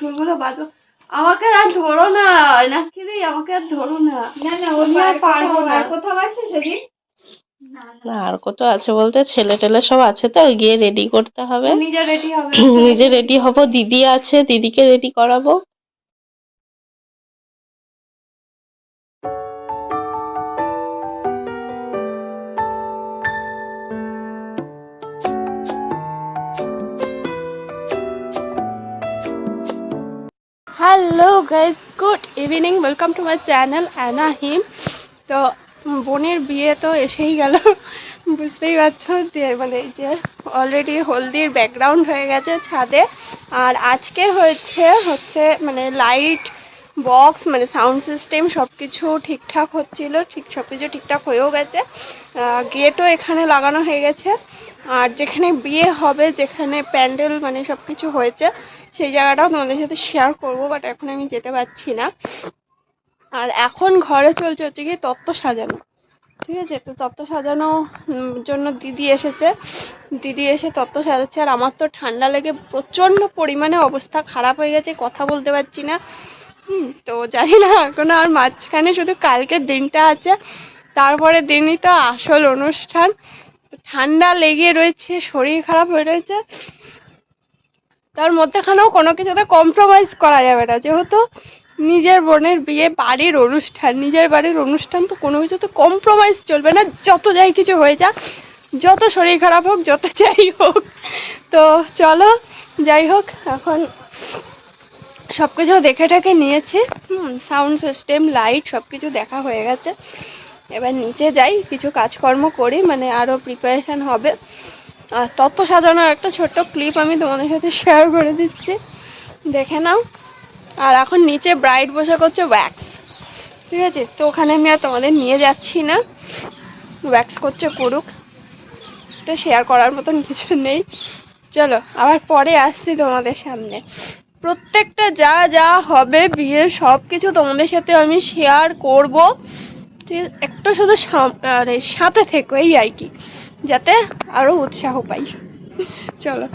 টুলগুলো বাঁধো। আমাকে আর ধরো না নাকি আমাকে আর ধরো না। না না আমি আর পারব না। আর কোথাও আছে সেদিন? না আর কত আছে বলতে ছেলে টেলে সব আছে তো গিয়ে রেডি করতে হবে। নিজে রেডি হবে নিজে রেডি হব দিদি আছে দিদিকে রেডি করাবো। Hello guys good evening welcome to my channel Anna হিম তো, বোনের বিয়ে তো এসেই গেল। বুঝতেই পারছ যে মানে যে অলরেডি হলদির ব্যাকগ্রাউন্ড হয়ে গেছে ছাদে। আর আজকে হয়েছে, হচ্ছে মানে লাইট বক্স মানে সাউন্ড সিস্টেম সব কিছু ঠিকঠাক হচ্ছিল। ঠিক সব কিছু ঠিকঠাক হয়েও গেছে। গেটও এখানে লাগানো হয়ে গেছে। আর যেখানে বিয়ে হবে, যেখানে প্যান্ডেল মানে সব কিছু হয়েছে সেই জায়গাটাও তোমাদের সাথে শেয়ার করব বাট এখন আমি যেতে পারছি না। আর এখন ঘরে চলছে হচ্ছে কি তত্ত্ব সাজানো। ঠিক আছে? তো তত্ত্ব সাজানো জন্য দিদি এসেছে। দিদি এসে তত্ত্ব সাজাচ্ছে, আর আমার তো ঠান্ডা লেগে প্রচণ্ড পরিমাণে অবস্থা খারাপ হয়ে গেছে, কথা বলতে পারছি না। হুম, তো জানি না, এখন আর মাঝখানে শুধু কালকের দিনটা আছে। তারপরে দিনই তো আসল অনুষ্ঠান। ঠান্ডা লেগে রয়েছে, শরীর খারাপ হয়ে রয়েছে। তার মধ্যেখানেও কোনো কিছুতে কম্প্রোমাইজ করা যাবে না। যেহেতু নিজের বোনের বিয়ে বাড়ির অনুষ্ঠান, নিজের বাড়ির অনুষ্ঠান তো কোনো কিছুতে কম্প্রোমাইজ চলবে না। যত যাই কিছু হয়ে যাক, যত শরীর খারাপ হোক, যত যাই হোক। তো চলো, যাই হোক, এখন সব কিছু দেখে টেখে নিয়েছি। সাউন্ড সিস্টেম লাইট সব কিছু দেখা হয়ে গেছে। এবার নিচে যাই, কিছু কাজকর্ম করি মানে আরও প্রিপারেশান হবে। আর তত্ত্ব সাজানোর একটা ছোট্ট ক্লিপ আমি তোমাদের সাথে শেয়ার করে দিচ্ছি। দেখে নাও। আর এখন নিচে ব্রাইড বসে করছে ওয়্যাক্স ঠিক আছে? তো ওখানে আমি আর তোমাদের নিয়ে যাচ্ছি না। ওয়্যাক্স করছে করুক। তো শেয়ার করার মতন কিছু নেই। চলো, আবার পরে আসছি তোমাদের সামনে। প্রত্যেকটা যা যা হবে বিয়ের সব কিছু তোমাদের সাথে আমি শেয়ার করব। একটু শুধু আরে সাথে থেকো, এই আর কি। যাতে আরও উৎসাহ পাই। চলো।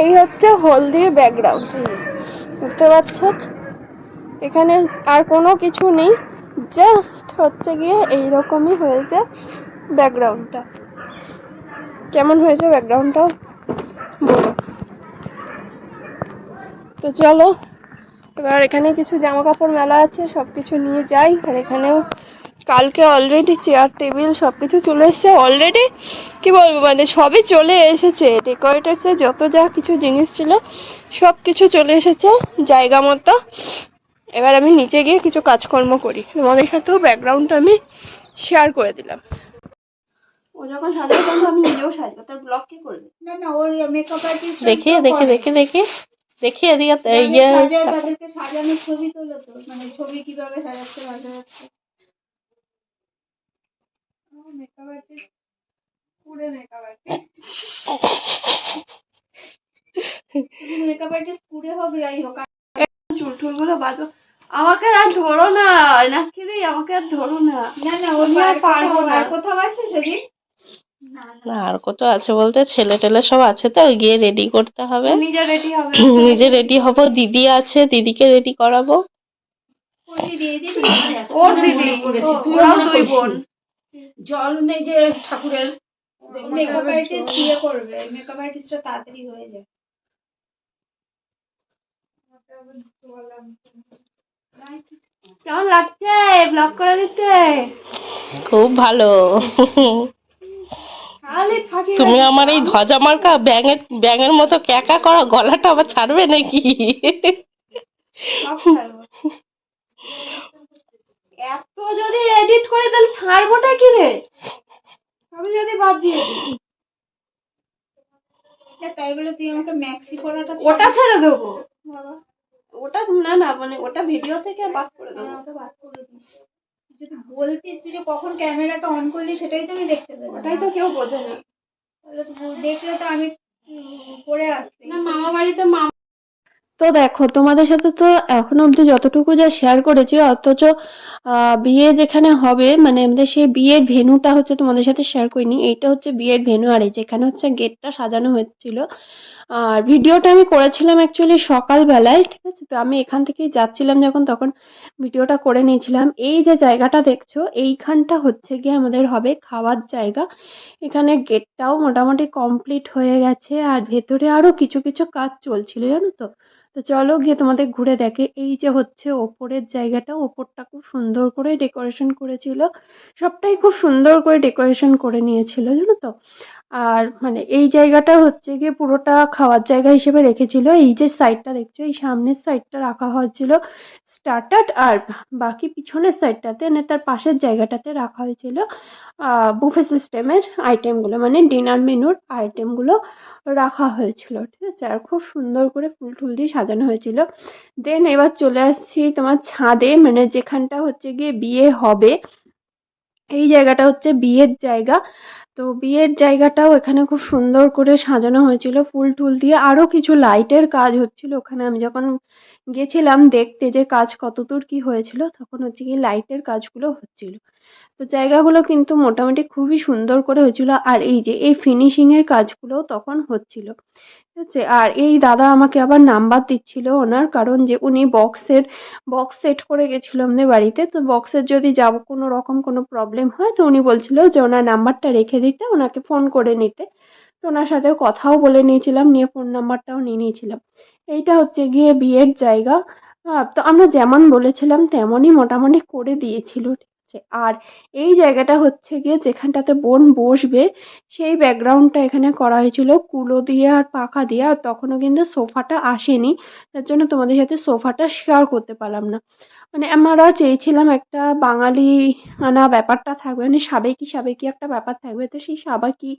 এই হচ্ছে হলদির ব্যাকগ্রাউন্ড বুঝতে পারছ? এখানে আর কোনো কিছু নেই জাস্ট হচ্ছে গিয়ে এইরকমই হয়েছে ব্যাকগ্রাউন্ডটা কেমন হয়েছে ব্যাকগ্রাউন্ডটা বলো। তো চলো, এবার এখানে কিছু জামা কাপড় মেলা আছে সব কিছু নিয়ে যাই, আর এখানেও কালকে অলরেডি চেয়ার টেবিল সব কিছু চলে এসেছে। অলরেডি কি বলব মানে সবই চলে এসেছে। ডেকোরেটার্সে যত যা কিছু জিনিস ছিল সব কিছু চলে এসেছে জায়গা মতো। এবার আমি নিচে গিয়ে কিছু কাজকর্ম করি। তোমাদের সাথেও ব্যাকগ্রাউন্ডটা আমি শেয়ার করে দিলাম। ও যখন সাজাবে তখন আমি নিজেও সাজবো। তার ব্লগ কি করবে? না না ওর মেকআপ আর্টিস্ট দেখি দেখি দেখি দেখি দেখি এদিকে সাজানোর ছবি তোলো তো মানে ছবি কীভাবে সাজাচ্ছে। Makeup artist makeup artist makeup artist হোক যাই হোক আমাকে আর ধরো না নাকি আমাকে আর ধরো না না না ওর আর পারব না। আর কোথাও আছে সেদিন না আর কত আছে বলতে ছেলে টেলে সব আছে তো গিয়ে রেডি করতে হবে নিজে রেডি হবে নিজে রেডি হব দিদি আছে দিদিকে রেডি করাবো কোন দিদি ওর দিদি ওরাও দুই বোন জল নেই যে ঠাকুরের। মেকআপ আর্টিস্ট ইয়ে করবে মেকআপ আর্টিস্টটা তাড়াতাড়ি হয়ে যায় কেমন লাগছে? ব্লগ করে দিতে? খুব ভালো। খালি তুমি আমার এই ধ্বজা মার্কা ব্যাঙের ব্যাঙের মতো ক্যাকা করা গলাটা আবার ছাড়বে নাকি। এত যদি এডিট করে তাহলে ছাড়বোটা কি রে আমি যদি বাদ দিয়ে দিই। তাই বলে তুই আমাকে ম্যাক্সি পরাটা ওটা ছেড়ে দেবো। বাবা। ওটা না না মানে ওটা ভিডিও থেকে বাদ করে দেবো। ওটা বাদ করে দিস। যদি বলতিস তুই যে কখন ক্যামেরাটা অন করলি সেটাই তো আমি দেখতে পেলাম ওটাই তো কেউ বোঝে না। তাহলে দেখলে তো আমি করে আসছি না মামা বাড়িতে মামা তো দেখো, তোমাদের সাথে তো এখন অব্দি যতটুকু যা শেয়ার করেছি, অথচ বিয়ে যেখানে হবে মানে আমাদের সেই বিয়ের ভেনুটা হচ্ছে তোমাদের সাথে শেয়ার করিনি, এইটা হচ্ছে বিয়ের ভেনু আর এই যেখানে হচ্ছে গেটটা সাজানো হচ্ছিল। আর ভিডিওটা আমি করেছিলাম অ্যাকচুয়ালি সকালবেলায়, ঠিক আছে? তো আমি এখান থেকেই যাচ্ছিলাম যখন, তখন ভিডিওটা করে নিয়েছিলাম। এই যে জায়গাটা দেখছ, এইখানটা হচ্ছে গিয়ে আমাদের হবে খাওয়ার জায়গা। এখানে গেটটাও মোটামুটি কমপ্লিট হয়ে গেছে আর ভেতরে আরও কিছু কিছু কাজ চলছিল, জানো তো? তো চলো গিয়ে তোমাদের ঘুরে দেখে। এই যে হচ্ছে ওপরের জায়গাটা, ওপরটা খুব সুন্দর করে ডেকোরেশন করেছিল। সবটাই খুব সুন্দর করে ডেকোরেশন করে নিয়েছিল, জানো তো? আর মানে এই জায়গাটা হচ্ছে গিয়ে পুরোটা খাওয়ার জায়গা হিসেবে রেখেছিল। এই যে সাইডটা দেখছ, এই সামনের সাইডটা রাখা হয়েছিল স্টার্টার আর বাকি পিছনের সাইডটাতে মানে তার পাশের জায়গাটাতে রাখা হয়েছিল বুফে সিস্টেমের আইটেমগুলো মানে ডিনার মেনুর আইটেমগুলো রাখা হয়েছিল, ঠিক আছে? আর খুব সুন্দর করে ফুল টুল দিয়ে সাজানো হয়েছিল। দেন এবার চলে আসছি তোমার ছাদে মানে যেখানটা হচ্ছে গিয়ে বিয়ে হবে। এই জায়গাটা হচ্ছে বিয়ের জায়গা। তো বিয়ের জায়গাটাও এখানে খুব সুন্দর করে সাজানো হয়েছিল। ফুল টুল দিয়ে আরও কিছু লাইটের কাজ হচ্ছিল। ওখানে আমি যখন গেছিলাম দেখতে যে কাজ কতদূর কি হয়েছিল, তখন হচ্ছে কি লাইটের কাজগুলো হচ্ছিল। তো জায়গাগুলো কিন্তু মোটামুটি খুবই সুন্দর করে হয়েছিল। আর এই যে এই ফিনিশিংয়ের কাজগুলোও তখন হচ্ছিল। আছে আর এই দাদা আমাকে আবার নাম্বার দিচ্ছিল ওনার, কারণ যে উনি বক্সের, বক্স সেট করে গেছিল আমাদের বাড়িতে। তো বক্সের যদি যাব, কোনো রকম কোনো প্রবলেম হয়, তো উনি বলছিল যে ওনার নাম্বারটা রেখে দিতে, ওনাকে ফোন করে নিতে। তো ওনার সাথেও কথাও বলে নিয়েছিলাম, নিয়ে ফোন নাম্বারটাও নিয়ে নিয়েছিলাম। এইটা হচ্ছে গিয়ে বিয়ের জায়গা। তো আমরা যেমন বলেছিলাম, তেমনই মোটামুটি করে দিয়েছিল। আছে আর এই জায়গাটা হচ্ছে গিয়ে যেখানটাতে বোন বসবে, সেই ব্যাকগ্রাউন্ডটা এখানে করা হয়েছিল কুলো দিয়ে আর পাখা দিয়ে, আর তখনও কিন্তু সোফাটা আসেনি। তার জন্য তোমাদের সাথে সোফাটা শেয়ার করতে পারলাম না। মানে আমরা চেয়েছিলাম একটা বাঙালি আনা ব্যাপারটা থাকবে মানে সাবেকি সাবেকি একটা ব্যাপার থাকবে। তো সেই সাবেকি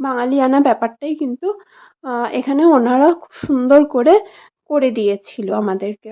বাঙালি আনা ব্যাপারটাই কিন্তু এখানে ওনারা খুব সুন্দর করে করে দিয়েছিল আমাদেরকে।